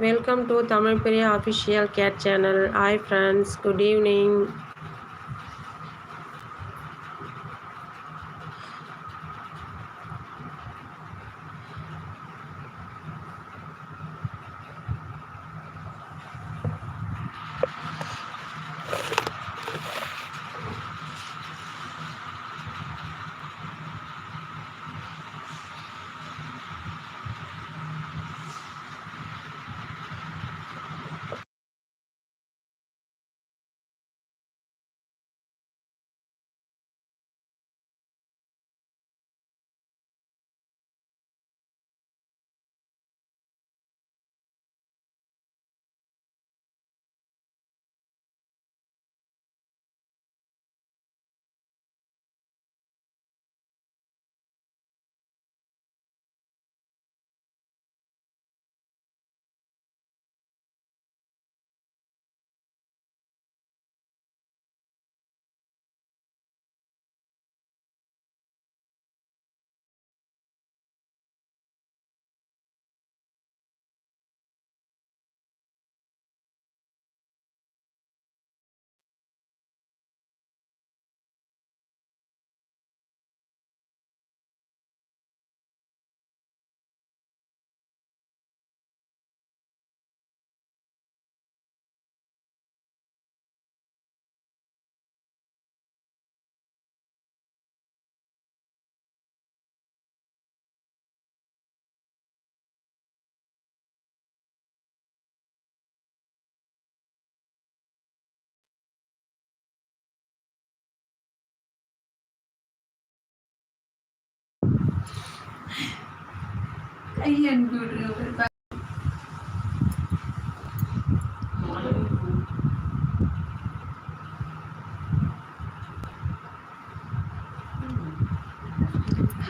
Welcome to Tamil பெரிய official cat channel hi friends good evening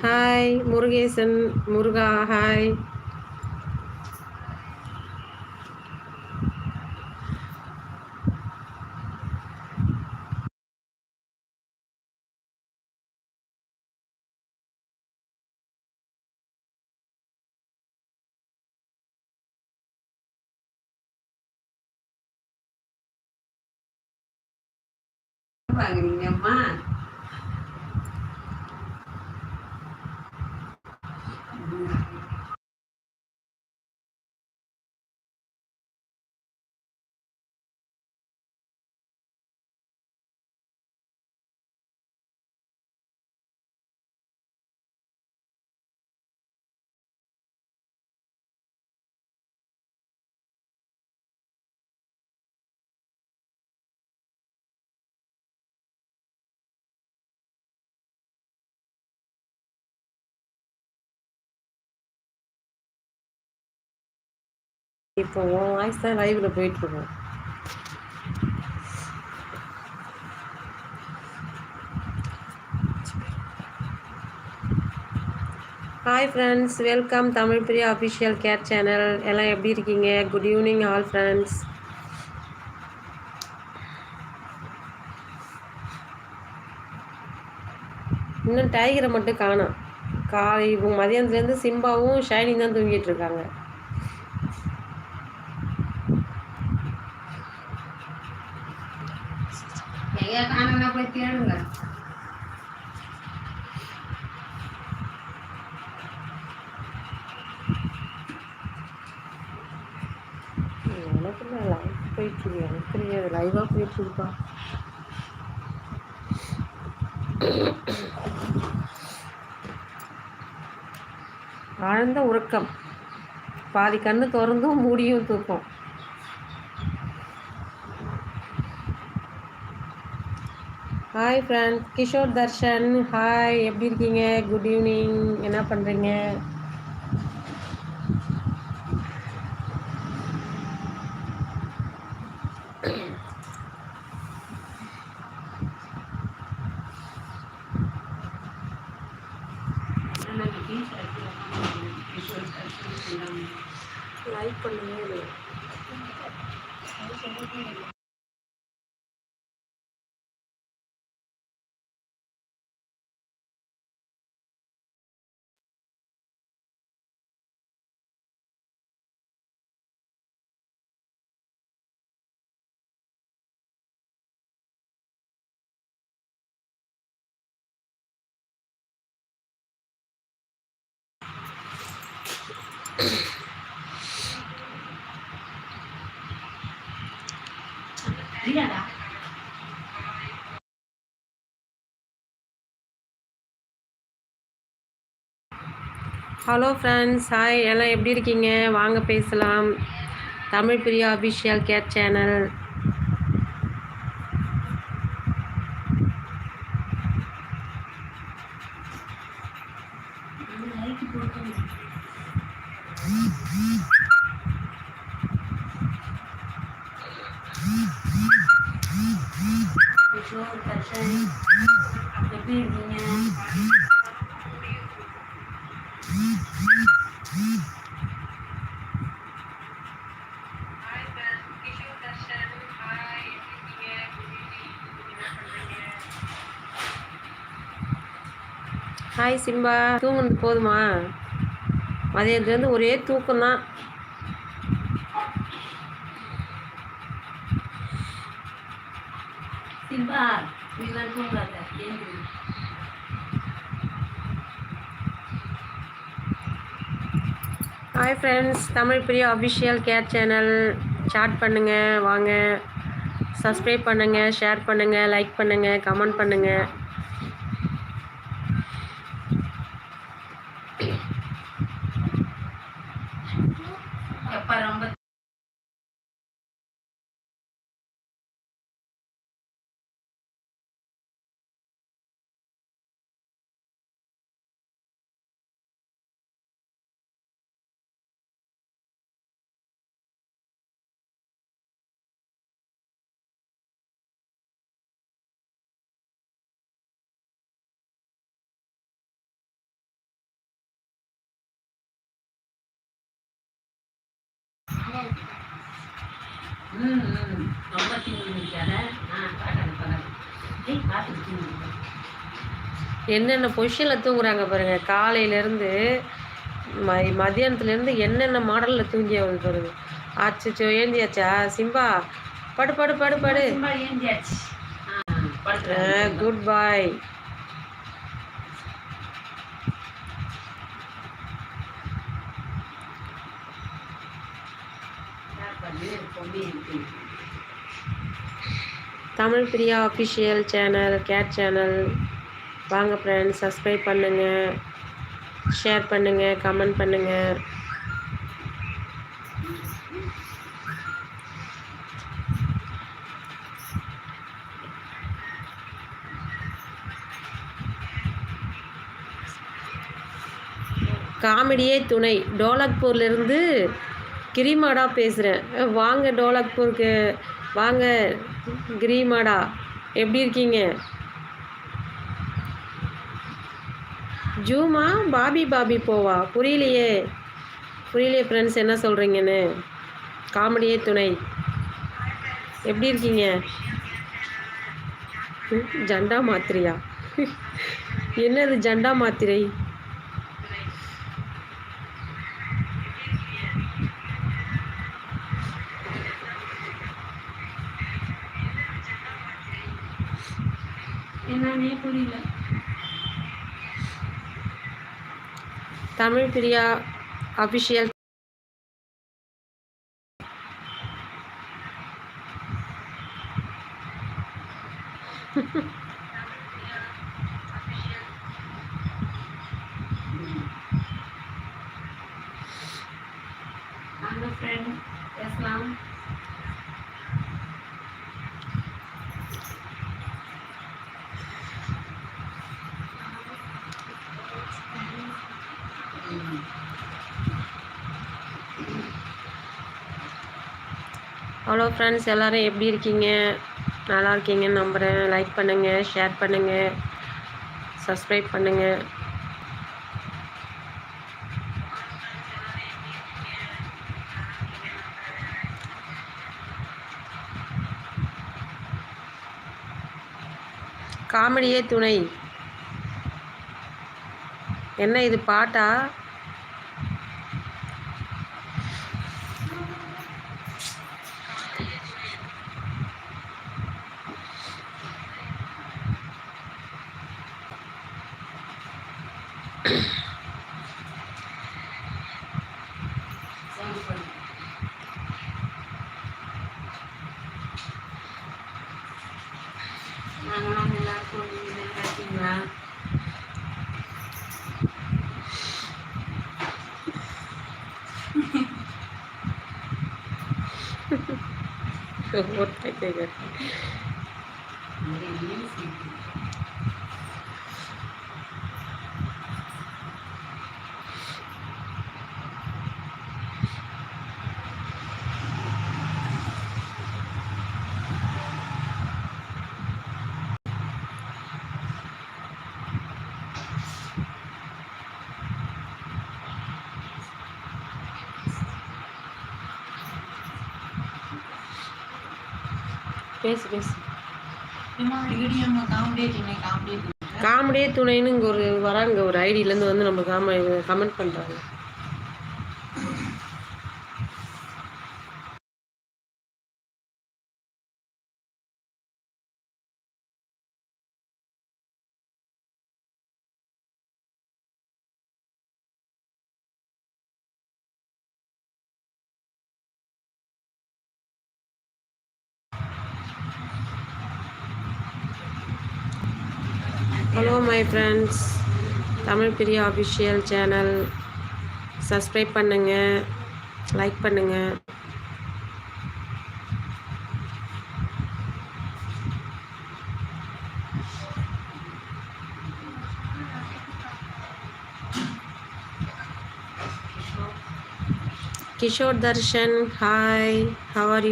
hi Murugesan Muruga hi வாங்குறீங்கம்மா இப்போ உன் voice தான் லைவில் போயிட்டுருக்கோம். Hi friends welcome Tamil Priya official cat channel எல்லாம் எப்படி இருக்கீங்க? குட் ஈவினிங் ஆல் ஃப்ரெண்ட்ஸ் இன்னும் டைகரை மட்டும் காணோம். காலை மதியானத்துலேருந்து சிம்பாவும் ஷைனிங் தான் தூங்கிட்டு இருக்காங்க. எங்க காணனா போய் தேடுங்க எனக்கு லைவ் போயிட்டு எனக்கு தெரியாது லைவாக போயிட்டு இருக்குப்பா ஆழ்ந்த உறக்கம் பாதி கண்ணு திறந்தும் மூடியும் தூக்கம் hi friend Kishore Darshan hi எப்படி இருக்கீங்க? குட் ஈவினிங் என்ன பண்ணுறீங்க லைக் பண்ணுங்க. ஹலோ ஃப்ரெண்ட்ஸ் ஹாய் எல்லாம் எப்படி இருக்கீங்க? வாங்க பேசலாம். Tamil Priya official cat channel. Simba தூங்குனது போதுமா? மதியத்துலேருந்து ஒரே தூக்கம்தான். சிம்பா நீலாம் தூங்காத ஏந்திரு. Hi friends Tamil Priya official cat channel chat பண்ணுங்கள் வாங்க. சப்ஸ்கிரைப் பண்ணுங்கள் ஷேர் பண்ணுங்கள் லைக் பண்ணுங்கள் கமெண்ட் பண்ணுங்கள் ரொம்ப என்னென்ன பொசிஷனில் தூங்குறாங்க பாருங்கள் காலையிலேருந்து ம மதியானத்துலேருந்து என்னென்ன மாடலில் தூங்கி அவள் பாருங்க. ஆச்சோ ஏந்தியாச்சா? சிம்பா படு படு படு படு. Goodbye Tamil Priya official channel cat channel வாங்க ஃப்ரெண்ட்ஸ் சப்ஸ்கிரைப் பண்ணுங்கள் ஷேர் பண்ணுங்கள் கமெண்ட் பண்ணுங்கள் காமெடியே துணை. டோலக்பூர்லேருந்து கிரிமாடா பேசுகிறேன் வாங்க டோலக்பூருக்கு. வாங்க கிரிமாடா. எப்படி இருக்கீங்க? ஜூமா பாபி பாபி போவா? புரியலையே. புரியலையே ஃப்ரெண்ட்ஸ் என்ன சொல்கிறீங்கன்னு காமெடியே துணை. எப்படி இருக்கீங்க? ஜண்டா மாத்திரையா? என்னது ஜண்டா மாத்திரை என்னன்னே புரியல. தமிழ் பிரியா அஃபிஷியல் அந்த ஃப்ரெண்ட் பேசலாம் ஹலோ ஃப்ரெண்ட்ஸ் எல்லோரும் எப்படி இருக்கீங்க? நல்லா இருக்கீங்கன்னு நம்புகிறேன் லைக் பண்ணுங்கள் ஷேர் பண்ணுங்கள் சப்ஸ்கிரைப் பண்ணுங்கள் காமெடியே துணை. என்ன இது பாட்டா? நாங்களாம் எல்லாருக்கும் நீங்கள் நல்லா இருக்கீங்களா ஒரு டைம் கேட்குறேன் பேசு பேசு. காமெடியே துணைன்னு இங்கே ஒரு வராங்க ஒரு ஐடியிலேருந்து வந்து நம்ம காம கமெண்ட் பண்ணுறாங்க hello my friends Tamil Priya official channel subscribe பண்ணுங்கள் லைக் பண்ணுங்கள் Kishore Darshan hi how are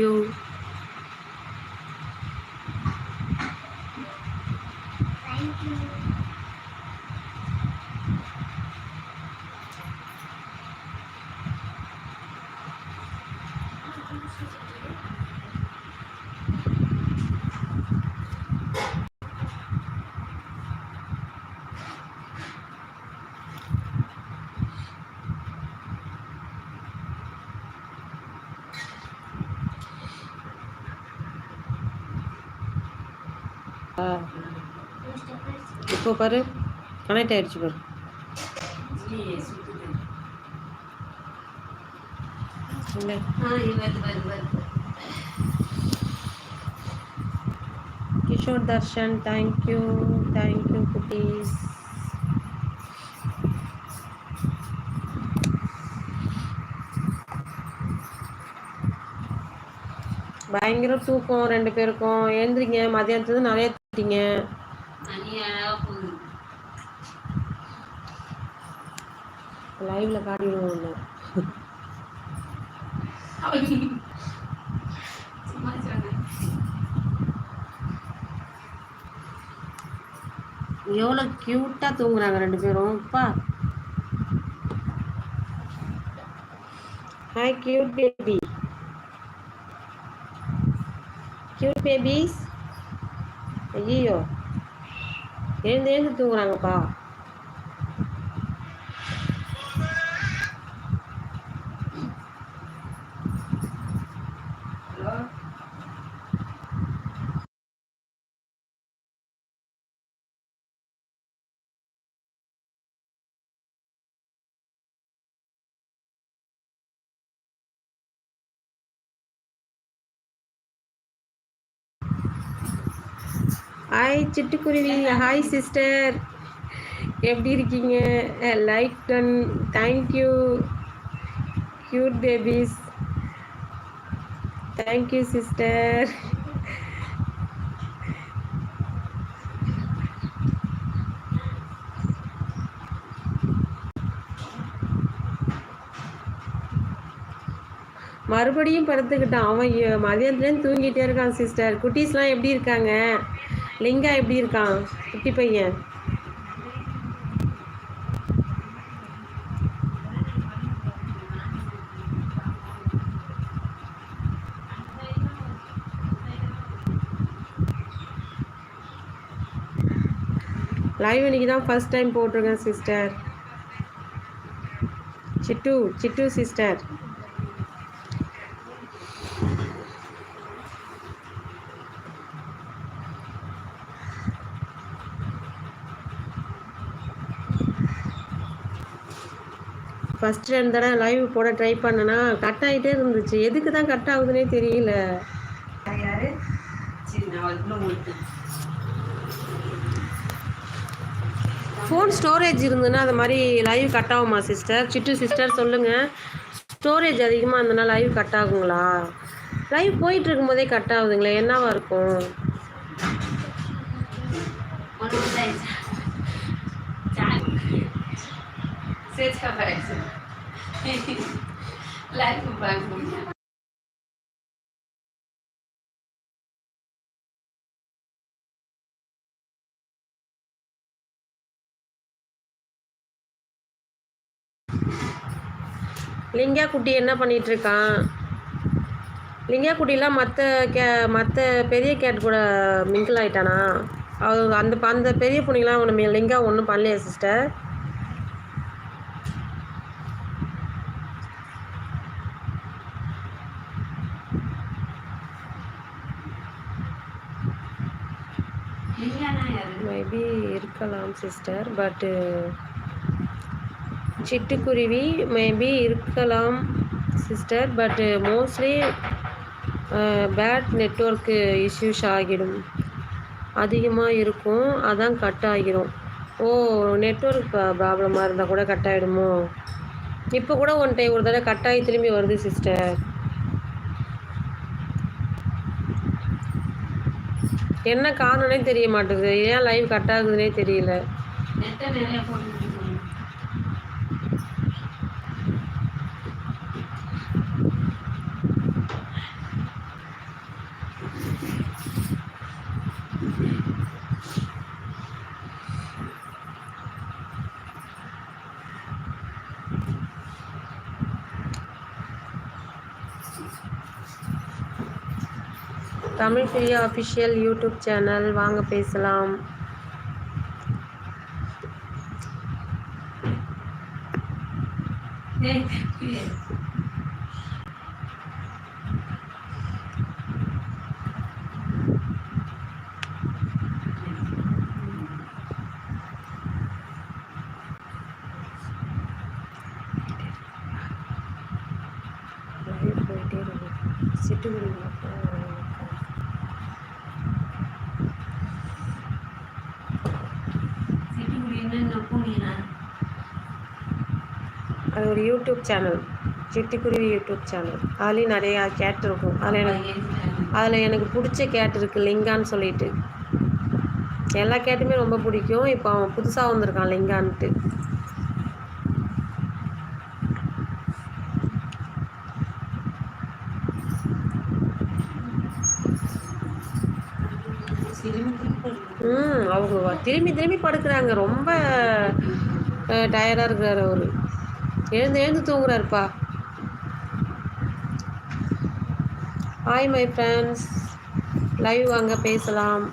இப்போ பாரு கனெக்ட் ஆயிடுச்சு பாரு. கிஷோர் தர்ஷன் தேங்க்யூ தேங்க்யூ குட்டீஸ். பயங்கர தூக்கம் ரெண்டு பேருக்கும். எழுந்திரிங்க மதியானத்துல நிறைய திட்டீங்க லைவ்ல காட்டிடுவோம் ஒன்று எவ்வளோ க்யூட்டாக தூங்குறாங்க ரெண்டு பேரும். அப்பா hi cute baby cute babies ஐயோ எழுந்து எழுந்து தூங்குறாங்கப்பா. ஹாய் சிட்டுக்குருவி. ஹாய் சிஸ்டர் எப்படி இருக்கீங்க? Like done thank you cute babies thank you sister மறுபடியும் படுத்துக்கிட்டான். அவன் மதியத்துலேருந்து தூங்கிட்டே இருக்கான் சிஸ்டர் குட்டீஸ்லாம் எப்படி இருக்காங்க? லிங்கா எப்படி இருக்கான்? குட்டி பையன். லைவ் இன்னைக்கு தான் ஃபர்ஸ்ட் டைம் போட்டிருக்கேன் sister Chittu Chittu sister first ரெண்டு தடவை லைவ் போட ட்ரை பண்ணனா கட் ஆகிட்டே இருந்துச்சு. எதுக்கு தான் கட் ஆகுதுன்னே தெரியல. ஃபோன் ஸ்டோரேஜ் இருந்ததுன்னா அது மாதிரி லைவ் கட் ஆகுமா சிஸ்டர் சிட்டு சிஸ்டர் சொல்லுங்கள் ஸ்டோரேஜ் அதிகமாக இருந்ததுன்னா லைவ் கட் ஆகுங்களா? லைவ் போயிட்டு இருக்கும்போதே கட் ஆகுதுங்களே என்னவா இருக்கும்? சரி தான் சேர்த்து பாரு லிங்கா குட்டி என்ன பண்ணிட்டு இருக்கான் லிங்கா குட்டிலாம் மற்ற கே மற்ற பெரிய கேட் கூட மிங்கிள் ஆயிட்டானா? அது அந்த அந்த பெரிய பொண்ணுங்களாம் ஒன்று லிங்கா ஒன்றும் பண்ணலையா சிஸ்டர் இல்லைன்னா யாரு மேபி இருக்கலாம் சிஸ்டர் பட்டு சிட்டுக்குருவி மேபி இருக்கலாம் சிஸ்டர் பட்டு மோஸ்ட்லி பேட் நெட்ஒர்க்கு இஷ்யூஸ் ஆகிடும். அதிகமாக இருக்கும் அதான் கட் ஆகிரும். ஓ நெட்ஒர்க் ப்ராப்ளமாக இருந்தால் கூட கட் ஆகிடுமோ இப்போ கூட ஒன் டைம் ஒரு தடவை கட் ஆகி திரும்பி வருது சிஸ்டர் என்ன காரணம்னே தெரிய மாட்டேங்குது. ஏன் லைவ் கட் ஆகுதுன்னே தெரியல நெட்டை நிறைய போட்டு Tamil Priya official YouTube channel. வாங்க பேசலாம் லைவ் போயிட்டே இருக்கு சிட்டுக்குருவி மட்டும் சிட்டுக்குடி என்ன பூனினா அது ஒரு YouTube channel. Chittukuruvi YouTube channel. அதுலேயும் நிறையா கேட் இருக்கும். அதில் எனக்கு அதில் எனக்கு பிடிச்ச கேட் இருக்குது லிங்கான்னு சொல்லிட்டு. எல்லா கேட்டுமே ரொம்ப பிடிக்கும். இப்போ அவன் புதுசாக வந்திருக்கான் லிங்கான்ட்டு. ம் அவங்க திரும்பி திரும்பி படுக்கிறாங்க. ரொம்ப டயர்டாக இருக்கிறார் அவர். எழுந்து எழுந்து தூங்குறாருப்பா. ஹாய் மை ஃப்ரெண்ட்ஸ் லைவ் வாங்க பேசலாம்.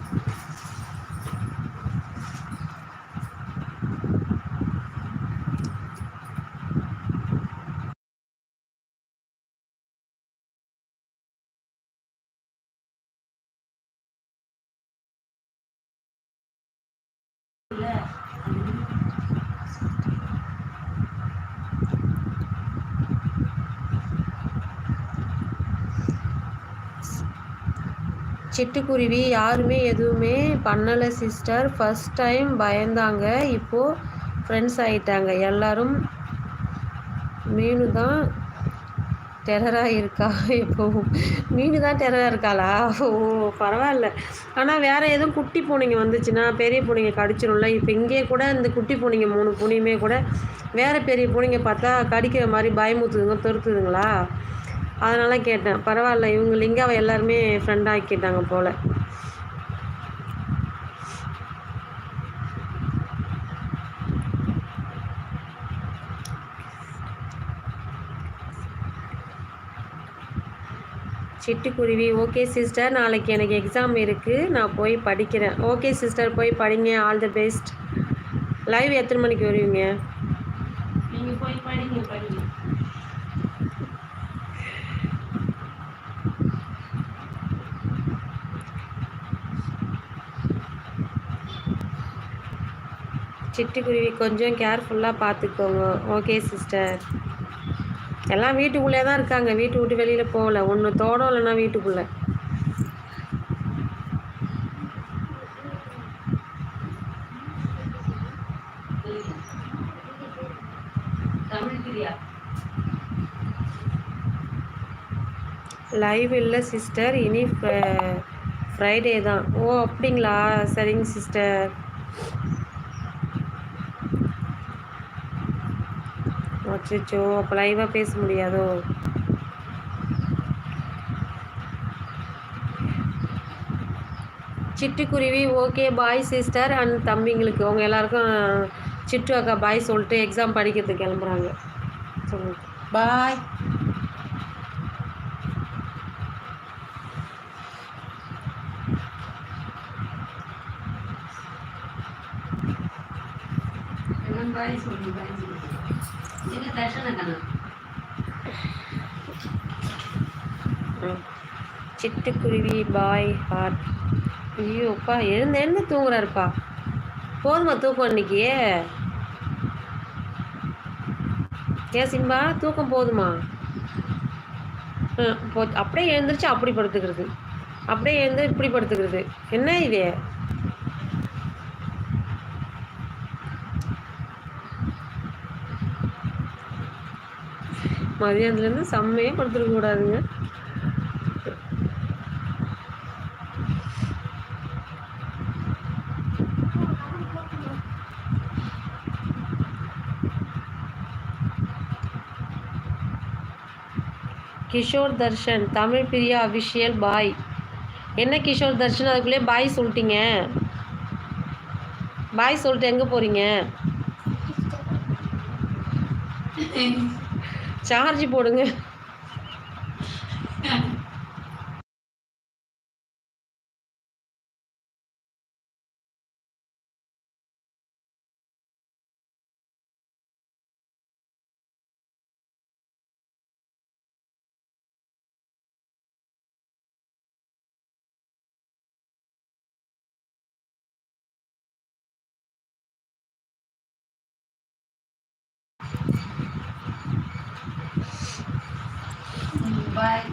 சிட்டுக்குருவி யாருமே எதுவுமே பண்ணலை சிஸ்டர் ஃபஸ்ட் டைம் பயந்தாங்க. இப்போது ஃப்ரெண்ட்ஸ் ஆகிட்டாங்க எல்லாரும் மீனு தான் டெரராக இருக்கா இப்போ மீன் தான் டெரராக இருக்காளா ஓ பரவாயில்ல. ஆனால் வேறு எதுவும் குட்டி பூனைங்க வந்துச்சுன்னா பெரிய பூனைங்க கடிச்சிடும்ல இப்போ இங்கே கூட இந்த குட்டி பூனைங்க மூணு பூனையுமே கூட வேறு பெரிய பூனைங்க பார்த்தா கடிக்கிற மாதிரி பயமுத்துதுங்க துரத்துதுங்களா? அதனால கேட்டேன். பரவாயில்ல இவங்க லிங்காவை எல்லாருமே ஃப்ரெண்ட் ஆக்கிட்டாங்க போல். சிட்டுக்குருவி. ஓகே சிஸ்டர் நாளைக்கு எனக்கு எக்ஸாம் இருக்குது நான் போய் படிக்கிறேன். ஓகே சிஸ்டர் போய் படிங்க. ஆல் தி பெஸ்ட் லைவ் எத்தனை மணிக்கு வருவீங்க நீங்க போய் படிங்க படிங்க சிட்டுக்குருவி கொஞ்சம் கேர்ஃபுல்லாக பார்த்துக்கோங்க ஓகே சிஸ்டர் எல்லாம் வீட்டுக்குள்ளே தான் இருக்காங்க. வீட்டு விட்டு வெளியில் போகல. ஒன்று தோடம் இல்லைன்னா வீட்டுக்குள்ளே. லைவ் இல்லை சிஸ்டர் இனி ஃப்ரைடே தான். ஓ அப்படிங்களா? சரிங்க சிஸ்டர் அச்சோ அப்போ லைவாக பேச முடியாதோ? சிட்டுக்குருவி ஓகே பாய் சிஸ்டர் அண்ட் தம்பிங்களுக்கு அவங்க எல்லாருக்கும் சிட்டு அக்கா பாய் சொல்லிட்டு எக்ஸாம் படிக்கிறதுக்கு கிளம்புறாங்க. சொல்லுங்க. பாய் பாய் சொல்லி பாய் சொல்லி இது தர்ஷன சிட்டுக்குருவி பாய் ஹார்ட் ஐயோப்பா எழுந்து எழுந்து தூங்குறாருப்பா போதுமா தூக்கம் இன்னைக்கு ஏன் சிம்பா தூக்கம் போதுமா ம், போ அப்படியே எழுந்திரிச்சு அப்படி படுத்துக்கிறது அப்படியே எழுந்து இப்படி படுத்துக்கிறது என்ன இது மதியானத்துலேருந்து செம்மையே படுத்துருக்க கூடாதுங்க. Kishore Darshan Tamil Priya official bye. என்ன கிஷோர் தர்ஷன் அதுக்குள்ளே பாய் சொல்லிட்டீங்க. பாய் சொல்லிட்டு எங்கே போகிறீங்க சார்ஜ் போடுங்க. பாய்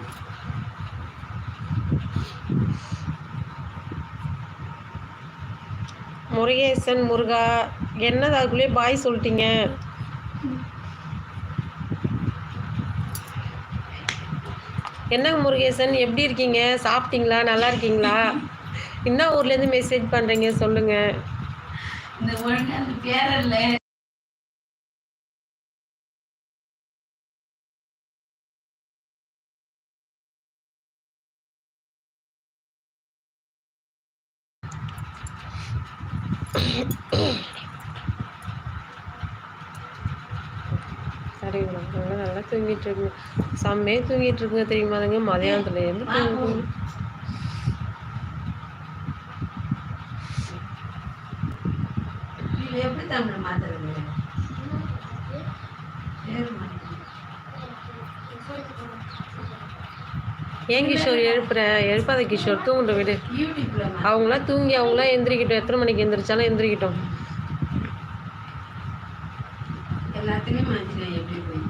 முருகேசன் முருகா என்னது அதுக்குள்ளேயே பாய் சொல்லிட்டீங்க? என்னங்க முருகேசன் எப்படி இருக்கீங்க? சாப்பிட்டீங்களா? நல்லா இருக்கீங்களா? என்ன ஊர்லேருந்து மெசேஜ் பண்ணுறீங்க சொல்லுங்கள் இந்த ஒழுங்கா அந்த சரிங்க நல்லா நல்லா தூங்கிட்டு இருக்குங்க செம்மையே தூங்கிட்டு இருக்குங்க தெரியுமாதுங்க தூங்குங்க எப்படி தமிழ் மாத்துறது? பேர் மாத்துறது. ஏன் கிஷோர் எழுப்புற? எழுப்பாத கிஷோர் தூங்குற விடு. அவங்களாம் தூங்கி அவங்களாம் எந்திரிக்கிட்டோம். எத்தனை மணிக்கு எந்திரிச்சாலும் எந்திரிக்கிட்டோம் எல்லாத்துலயும் மாத்தினேன் எப்படி போய்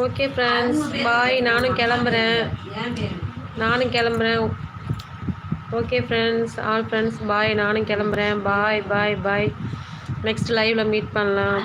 ஓகே ஃப்ரெண்ட்ஸ் பாய் நானும் கிளம்புறேன். நானும் கிளம்புறேன். Okay friends all friends bye நானும் கிளம்புறேன். பாய் பாய் பாய் நெக்ஸ்ட் லைவில் மீட் பண்ணலாம்.